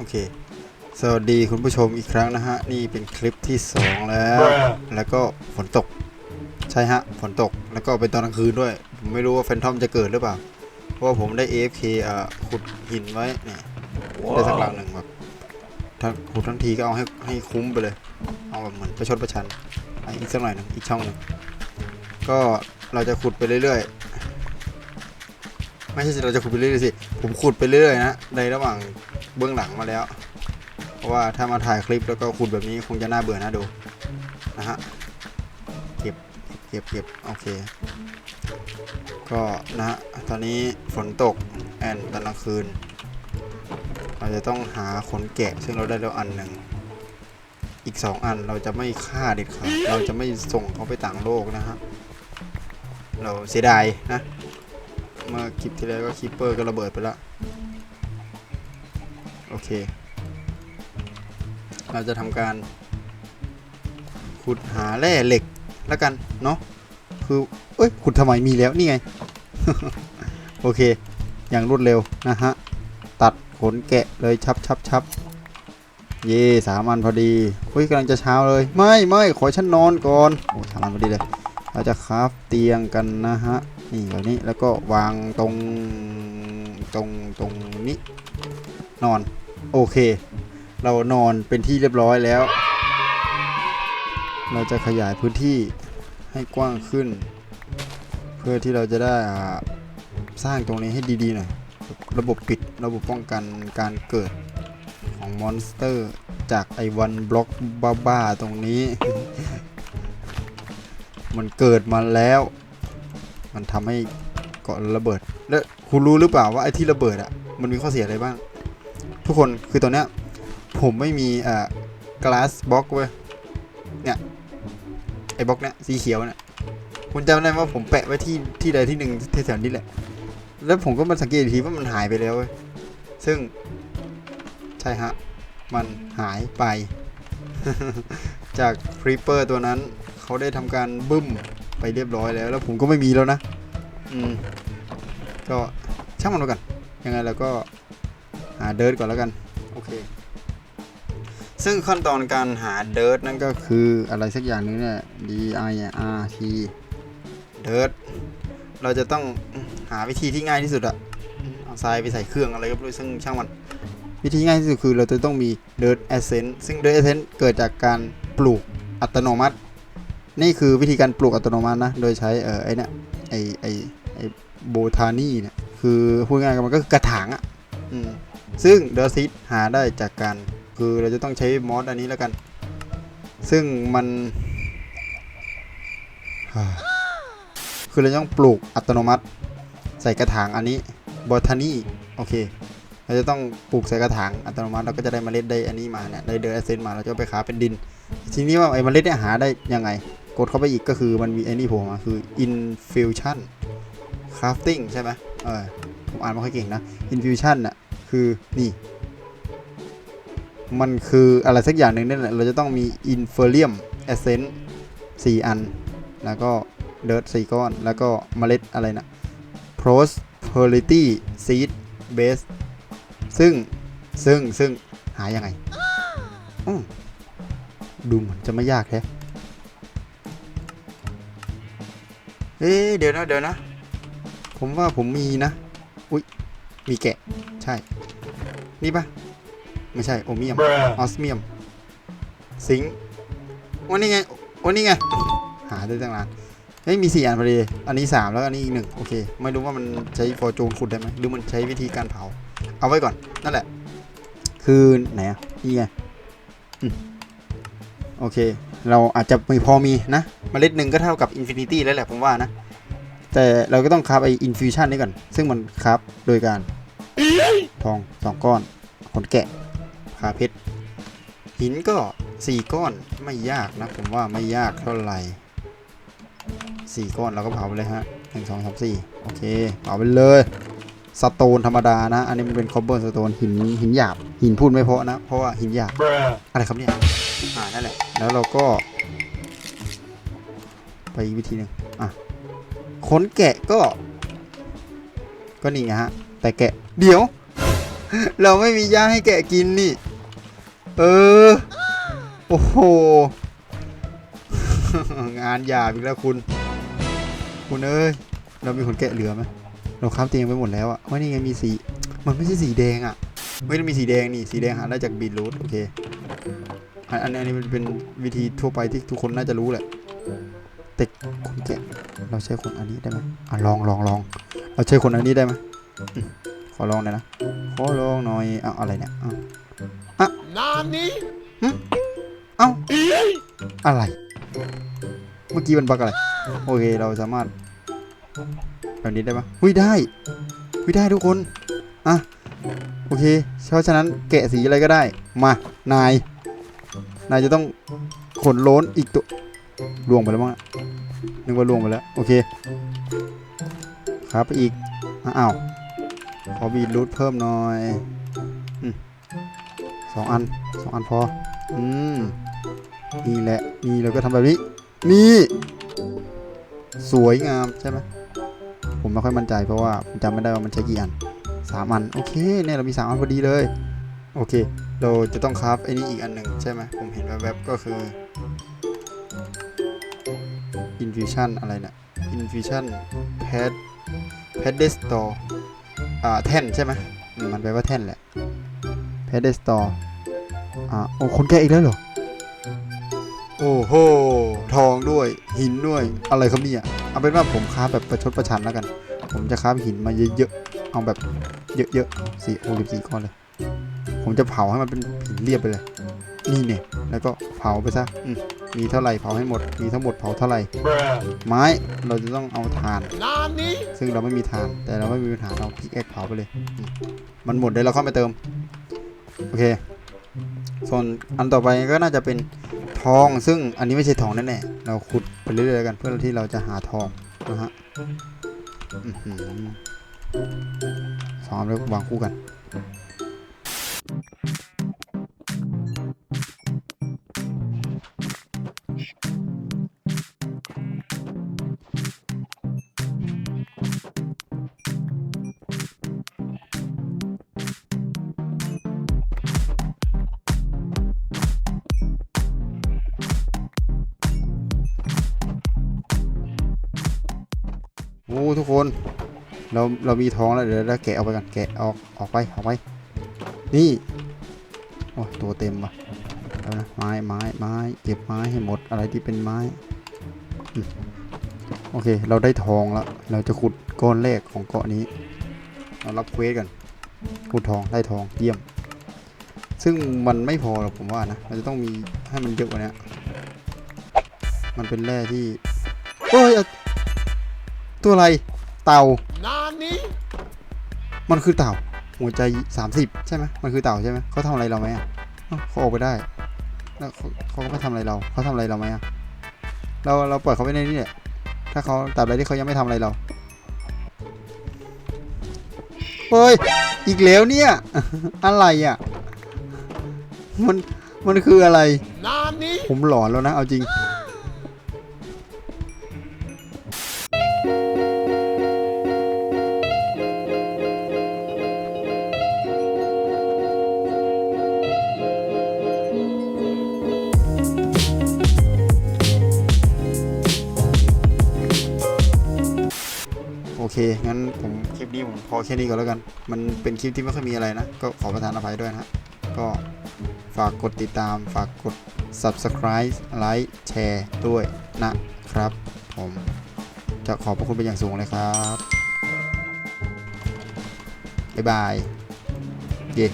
โอเค สวัสดีคุณผู้ชมอีกครั้งนะฮะ นี่เป็นคลิปที่ 2 แล้ว แล้วก็ฝนตก ใช่ฮะ ฝนตก แล้วก็เป็นตอนกลางคืนด้วย ผมไม่รู้ว่าแฟนทอมจะเกิดหรือเปล่า เพราะว่าผมได้ AFK อ่าขุดหินไว้เนี่ยได้สักหลังหนึ่งแบบทั้งขุดทั้งทีก็เอาให้ให้คุ้มไปเลย เอาแบบเหมือนประชดประชันอะอีกสักหน่อยหนึงอีกช่องหนึ่งก็เราจะขุดไปเรื่อยๆ ไม่ใช่สิเราจะขุดไปเรื่อยๆสิ ผมขุดไปเรื่อยๆนะ ในระหว่าง เบื้องหลังมาแล้ว เพราะว่าถ้ามาถ่ายคลิปแล้วก็ขุดแบบนี้คงจะน่าเบื่อน่าดูนะฮะเก็บเก็บเก็บโอเค ก็นะฮะตอนนี้ฝนตกแอนตอนกลางคืน เราจะต้องหาขนแกะซึ่งเราได้แล้วอันหนึ่งอีกสองอันเราจะไม่ฆ่าเด็ดขาดเราจะไม่ส่งเขาไปต่างโลกนะฮะเราเสียดายนะ เมื่อคลิปที่แล้วก็คิปเปอร์ก็ระเบิดไปแล้ว โอเค เราจะทำการขุดหาแร่เหล็กแล้วกันเนาะคือเอ้ยขุดทำไมมีแล้วนี่ไง โอเค อย่างรวดเร็วนะฮะ ตัดขนแกะเลยชับชับชับเย่สามันพอดีเฮ้ยกำลังจะเช้าเลย ไม่ไม่ขอฉันนอนก่อนโอ้สามันพอดีเลย เราจะคราฟเตียงกันนะฮะ นี่แบบนี้แล้วก็วางตรงตรงตรงนี้ นอน โอเค เรานอนเป็นที่เรียบร้อยแล้ว เราจะขยายพื้นที่ให้กว้างขึ้น เพื่อที่เราจะได้สร้างตรงนี้ให้ดีๆหน่อยระบบปิดระบบป้องกันการเกิดของมอนสเตอร์จากไอวันบล็อกบ้าๆตรงนี้ มันเกิดมาแล้ว มันทำให้เกาะระเบิดแล้ว คุณรู้หรือเปล่าว่าไอ้ที่ระเบิดอะมันมีข้อเสียอะไรบ้าง ทุกคนคือตอนเนี้ยผมไม่มีอ่า glass box เว้ยเนี่ยไอ้บล็อกเนี้ยสีเขียวเนี่ยคุณจำได้ว่าผมแปะไว้ที่ที่ใดที่หนึ่งแถวๆนี้แหละ แล้วผมก็มาสังเกตทีว่ามันหายไปแล้วเว้ยซึ่ง ใช่ฮะ มันหายไป จากครีปเปอร์ตัวนั้น เขาได้ทำการบึ้มไปเรียบร้อยแล้ว แล้วผมก็ไม่มีแล้วนะ อืม ก็ ช่างมันไปก่อนยังไงเราก็หาเดิร์ดก่อนแล้วกันโอเคซึ่งขั้นตอนการหาเดิร์ดนั่นก็คืออะไรสักอย่างนึงเนี่ย D I R T เดิร์ดเราจะต้องหาวิธีที่ง่ายที่สุดอะเอาทรายไปใส่เครื่องอะไรก็ไม่รู้ซึ่งช่างมัน วิธีง่ายที่สุดคือเราจะต้องมี Dirt Essence ซึ่ง Dirt Essence เกิดจากการปลูกอัตโนมัติ นี่คือวิธีการปลูกอัตโนมัตินะ โดยใช้เออไอเนี่ยไอไอไอโบทานีเนี่ย คือพูดง่ายๆมันก็คือกระถางอะ่ะอืมซึ่ง Dirt Seed หาได้จากการคือเราจะต้องใช้มอสอันนี้แล้วกัน ซึ่งมัน คือเราต้องปลูกอัตโนมัติ ใส่กระถางอันนี้บอทานีโอเค เราจะต้องปลูกใส่กระถางอัตโนมัติเราก็จะได้เมล็ดได้อันนี้มาเนี่ยได้เดอร์เซนมาเราจะเอาไปค้าเป็นดิน ทีนี้ว่าไอ้เมล็ดเนี่ยหาได้ยังไง กดเข้าไปอีกก็คือมันมีไอ้นี่โผล่มาคือ infusion crafting ใช่ไหม เออผมอ่านไม่ค่อยเก่งนะ infusion น่ะคือนี่มันคืออะไรสักอย่างหนึ่งนี่แหละ เราจะต้องมี inferium essence 4อัน แล้วก็ dirt 4 ก้อน แล้วก็เมล็ดอะไรนะ prosperity seed base ซึ่งซึ่งซึ่งหายังไง ดูเหมือนจะไม่ยากแท้เอ๊เดี๋ยวนะ เดี๋ยวนะ ผมว่าผมมีนะ อุ๊ยมีแกะ ใช่ นี่ปะไม่ใช่ โอเมียม ออสเมียม ซิงค์วันนี้ไงวันนี้ไง หาได้ตั้งนานเฮ้ยมีสี่อันพอดี อันนี้สามแล้วอันนี้อีกหนึ่งโอเค ไม่รู้ว่ามันใช้ฟอร์จูนขุดได้ไหมหรือมันใช้วิธีการเผา เอาไว้ก่อน นั่นแหละ คือไหนอะนี่ไงอืมโอเค เราอาจจะไม่พอมีนะเมล็ดหนึ่งก็เท่ากับอินฟินิตี้แล้วแหละผมว่านะ แต่เราก็ต้องคราฟไออินฟิวชันนี้ก่อน ซึ่งมันคราฟโดยการ ทองสองก้อน ขนแกะคาเพชร หินก็สี่ก้อนไม่ยากนะ ผมว่าไม่ยากเท่าไหร่สี่ก้อนเราก็เผาไปเลยฮะหนึ่งสองสามสี่โอเค เผาไปเลยสโตนธรรมดานะ อันนี้มันเป็นคอ b เบอร์สโตนหินหินหยาบ หินพูดไม่เพราะนะ เพราะว่าหินหยาบ อะไรครับเนี่ย อ่า นั่นแหละ แล้วเราก็ ไปอีกวิธีหนึ่งอะ ขนแกะก็ ก็นี่ไงฮะ แต่แกะ เดี๋ยว เราไม่มีหญ้าให้แกะกินนี่ เออ โอ้โห งานหยาบอีกแล้วคุณ คุณเอ้ย เรามีขนแกะเหลือไหมเราค้ามเตียงไปหมดแล้วอะว่านี่ไงมีสี มันไม่ใช่สีแดงอะไม่ได้มีสีแดงนี่ สีแดงหาได้จากบีรูทโอเคอันอันอันนี้มันเป็นวิธีทั่วไปที่ทุกคนน่าจะรู้แหละ แต่ขนแกะเราใช้ขนอันนี้ได้ไหมอะลองลองลองเราใช้ขนอันนี้ได้ไหมอืมขอลองหน่อยนะขอลองหน่อยเอาอะไรเนี่ยเอา Nani? เอ้าอะไร เมื่อกี้มันบักอะไร โอเคเราสามารถแบบนี้ได้ปะหุยได้หุยได้ทุกคนอะโอเคเพราะฉะนั้นแกะสีอะไรก็ได้ มา นาย นายจะต้องขนโล้นอีกตัว ล่วงไปแล้วมั้งนึกว่าล่วงไปแล้ว โอเคครับไปอีก อ้าวขอบีดรูทเพิ่มหน่อยอสองอันสองอันพอ อืม นี่แหละ นี่เราก็ทำแบบนี้ นี่ สวยงามใช่ไหมผมไม่ค่อยมั่นใจเพราะว่าผมจำไม่ได้ว่ามันใช้กี่อันสามอัน โอเคเนี่ยเรามีสามอันพอดีเลย โอเค เราจะต้องคราฟไอ้นี่อีกอันหนึ่งใช่ไหมผมเห็นแวบๆก็คือ infusion อะไรเนี่ย infusion pad pedestal อ่าแท่นใช่ไหมมมันแปลว่าแท่นแหละ pedestal อ่าโอ้คนแก่อีกแล้วเหรอ โอ้โห ทองด้วยหินด้วยอะไรครับเนี่ยเอาเป็นว่าผมค้าแบบประชดประชันแล้วกัน ผมจะค้าหินมาเยอะๆเอาแบบเยอะๆสี่โอ้สิบสี่ก้อนเลย ผมจะเผาให้มันเป็นหินเรียบไปเลย นี่เนี่ยแล้วก็เผาไปซะอืม มีเท่าไหร่เผาให้หมด มีทั้งหมดเผาเท่าไหร่ Bruh. ไม้เราจะต้องเอาถ่าน Nani? ซึ่งเราไม่มีถ่าน แต่เราไม่มีถ่านเราพิกเอ็กเผาไปเลยอืมมันหมดเดี๋ยวเราเข้าไปเติม โอเค ส่วนอันต่อไปก็น่าจะเป็นทอง ซึ่งอันนี้ไม่ใช่ทองแน่ๆ เราขุดไปเรื่อยๆกันเพื่อที่เราจะหาทองนะฮะอื้อหือสองอันแล้ววางคู่กัน โอ้ทุกคน เราเรามีทองแล้วเดี๋ยวเราแกะออกไปกันแกะออกออกไปออกไปนี่โอ้ตัวเต็มว่ะแล้วนะไม้ไม้ไม้เก็บไม้ให้หมดอะไรที่เป็นไม้โอเค เราได้ทองแล้ว เราจะขุดก้อนแรกของเกาะนี้ เรารับเควสกันขุดทองได้ทองเยี่ยม ซึ่งมันไม่พอหรอกผมว่านะมันจะต้องมีให้มันเยอะกว่านี้มันเป็นแร่ที่โอ้ย ตัวอะไร เต่า Nani? มันคือเต่า หัวใจ 30 ใช่ไหมมันคือเต่าใช่ไหมเขาทำอะไรเราไหมอะอ้าวเขาออกไปได้ แล้วเขาเขาก็ไม่ทำอะไรเรา เขาทำอะไรเราไหมอะ เราเราปล่อยเขาไว้ในนี้แหละ ถ้าเขาตราบใดที่เขายังไม่ทำอะไรเราเฮ้ย อีกแล้วเนี่ย อะไรอะ มัน มันคืออะไร Nani? ผมหลอนแล้วนะ เอาจริง งั้นผมคลิปนี้ผมพอแค่นี้ก่อนแล้วกัน มันเป็นคลิปที่ไม่ค่อยมีอะไรนะ ก็ขอประทานอภัยด้วยนะก็ฝากกดติดตาม ฝากกด subscribe ไลค์แชร์ด้วยนะครับ ผมจะขอบพระคุณเป็นอย่างสูงเลยครับ บ๊ายบาย เย้